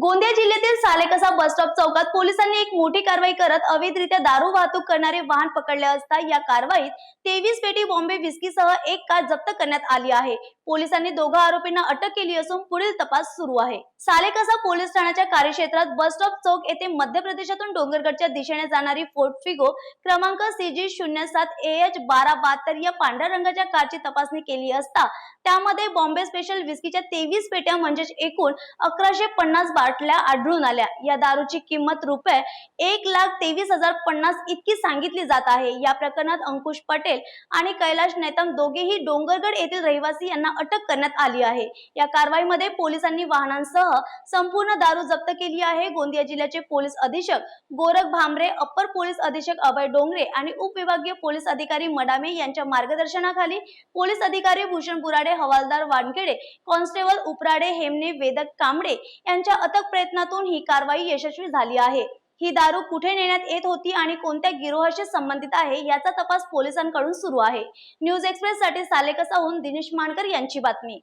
गोंदिया जिल्ह्यातील Salekasa bus stop चौकात पोलिसांनी एक मोठी कारवाई करत अवैधरित्या दारू वाहतूक करणारे वाहन पकडले असता या कारवाईत तेवीस पेटी बॉम्बे विस्कीसह एक कार जप्त करण्यात आली आहे. पोलिसांनी दोघा आरोपींना अटक केली असून पुढील तपास सुरू आहे. सालेकसा पोलीस ठाण्याच्या कार्यक्षेत्रात बस स्टॉप चौक येथे मध्य प्रदेशातून डोंगरगडच्या दिशेने जाणारी फोर्ट फिगो क्रमांक सी जी शून्य सात ए एच बारा बहात्तर या पांढऱ्या रंगाच्या कारची तपासणी केली असता त्यामध्ये बॉम्बे स्पेशल विस्कीच्या तेवीस पेट्या म्हणजेच एकूण अकराशे पन्नास बाटल्या आढळून आल्या. या दारूची किंमत रुपये एक लाख तेवीस हजार पन्नास इतकी सांगितली जात आहे. या प्रकरणात अंकुश पटेल आणि कैलाश नेतम दोघेही डोंगरगड येथील रहिवासी यांना अटक करण्यात आली आहे. या कारवाईमध्ये पोलिसांनी वाहनांसह संपूर्ण दारू जप्त केली आहे. गोंदिया जिल्ह्याचे पोलीस अधीक्षक गोरख भामरे अप्पर पोलीस अधीक्षक अभय डोंगरे आणि उपविभागीय पोलीस अधिकारी मडामे यांच्या मार्गदर्शनाखाली पोलीस अधिकारी भूषण बुराडे हवालदार वानखेडे कॉन्स्टेबल उपराडे हेमने वेदक कांबडे यांच्या अथक प्रयत्नातून ही कारवाई यशस्वी झाली आहे. ही दारू कुठे नेण्यात येत होती आणि कोणत्या गिरोहाशी संबंधित आहे याचा तपास पोलिसांकडून सुरू आहे. न्यूज एक्सप्रेस साठी सालेकसाहून दिनेश मानकर यांची बातमी.